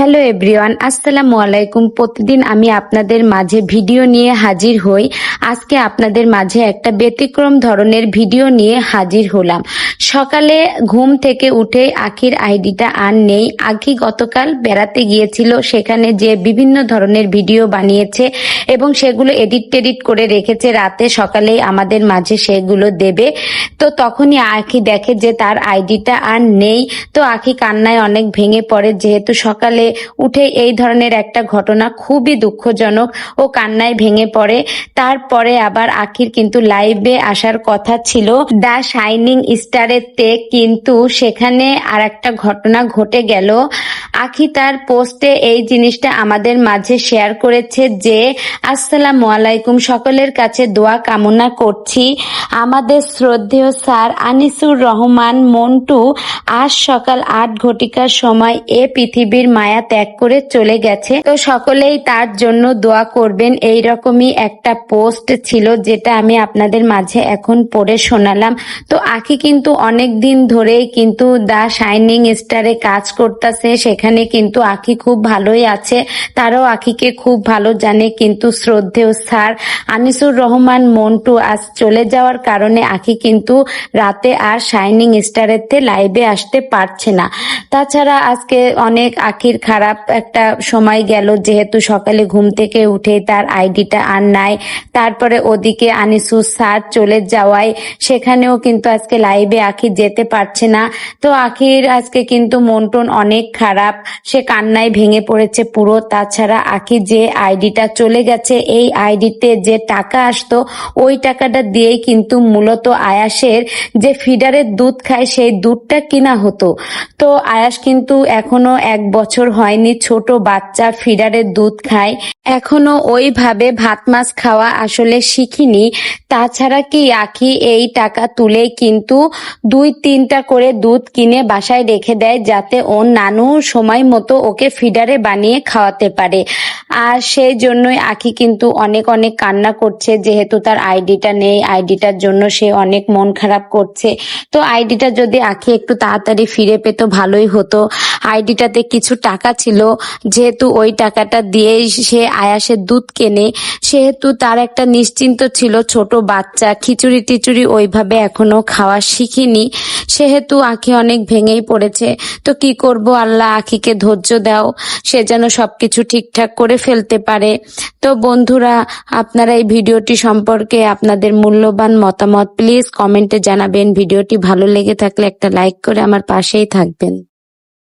Hello everyone, আসসালামু আলাইকুম। প্রতিদিন আমি আপনাদের মাঝে ভিডিও নিয়ে হাজির হই। আজকে আপনাদের মাঝে একটা ব্যতিক্রম ধরনের ভিডিও নিয়ে হাজির হলাম। সকালে ঘুম থেকে উঠে আখির আইডিটা আর নেই। আখি গতকাল বেড়াতে গিয়েছিল, সেখানে যে বিভিন্ন ধরনের ভিডিও বানিয়েছে এবং সেগুলো এডিট টেডিট করে রেখেছে, রাতে সকালেই আমাদের মাঝে সেগুলো দেবে। তো তখনই আখি দেখে যে তার আইডিটা আর নেই। তো আখি কান্নায় অনেক ভেঙে পড়ে, যেহেতু সকালে উঠে এই ধরনের একটা ঘটনা খুবই দুঃখজনক ও কান্নায় ভেঙে পড়ে। তারপরে আবার আখির কিন্তু লাইভে আসার কথা ছিল। দ্য শাইনিং স্টারেতে কিন্তু সেখানে আর একটা ঘটনা ঘটে গেল। আখি তার পোস্টে এই জিনিসটা আমাদের মাঝে শেয়ার করেছে যে, আসসালামু আলাইকুম, সকলের কাছে দোয়া কামনা করছি। আমাদের শ্রদ্ধেয় স্যার আনিসুর রহমান মন্টু আজ সকাল আট ঘটিকার সময় এ পৃথিবীর মায়া ত্যাগ করে চলে গেছে। তো সকলেই তার জন্য দোয়া করবেন। এই রকমই একটা পোস্ট ছিল যেটা আমি আপনাদের মাঝে এখন পড়ে শোনালাম। তো আখি কিন্তু অনেক দিন ধরেই কিন্তু দা শাইনিং স্টারে কাজ করতেছে। সেখানে কিন্তু আখি খুব ভালোই আছে। তারাও আখিকে খুব ভালো জানে কিন্তু শ্রদ্ধেয় স্যার। আনিসুর রহমান, মন্টু আজ চলে যাওয়ার কারণে আখি কিন্তু রাতে আর শাইনিং স্টারেতে লাইভে আসতে পারছে না। তাছাড়া আজকে অনেক আখির খারাপ একটা সময় গেল, যেহেতু সকালে ঘুম থেকে উঠে তার আইডিটা আর নাই। তারপরে ওদিকে আনিসুর স্যার চলে যাওয়ায় সেখানেও কিন্তু আজকে লাইভে আখি যেতে পারছে না। তো আখির আজকে কিন্তু মন টন অনেক খারাপ, সে কান্নায় ভেঙে পড়েছে পুরো। তাছাড়া আখি যে আইডিটা চলে গেছে, এই আইডিতে যে টাকা আসতো, ওই টাকাটা দিয়েই কিন্তু মূলত আয়াসের যে ফিডারের দুধ খায়, সেই দুধটা কিনা হতো। তো আয়াস কিন্তু এখনও এক বছর হয়নি, ছোট বাচ্চা ফিডারের দুধ খায়। এখনও ওইভাবে ভাত মাছ খাওয়া আসলে শিখিনি। তাছাড়া কি আখি এই টাকা তুলে কিন্তু দুই তিনটা করে দুধ কিনে বাসায় রেখে দেয় যাতে ওর নানু সময় মতো ওকে ফিডারে বানিয়ে খাওয়াতে পারে। আর সেই জন্যই আখি কিন্তু অনেক অনেক কান্না করছে, যেহেতু তার আইডিটা নেই, আইডিটার জন্য সে অনেক মন খারাপ করছে। তো আইডিটা যদি আখি একটু তাড়াতাড়ি ফিরে পেতো, ভালোই হতো। আইডিটাতে কিছু টাকা ছিল। যেহেতু ওই টাকাটা দিয়েই সে আয়াসের দুধ কেনে, সেহেতু তার একটা নিশ্চিন্ত ছিল ছোট বাচ্চা, খিচুড়ি টিচুড়ি ওইভাবে এখনও খাওয়া শিখিনি। সেহেতু আখি অনেক ভেঙেই পড়েছে। তো কি করব আল্লাহ, আখিকে ধৈর্য দাও, সে যেন সবকিছু ঠিকঠাক করে ফেলতে পারে। তো বন্ধুরা, আপনারা এই ভিডিওটি সম্পর্কে আপনাদের মূল্যবান মতামত, প্লিজ কমেন্টে জানাবেন। ভিডিওটি ভালো লেগে থাকলে একটা লাইক করে আমার পাশেই থাকবেন।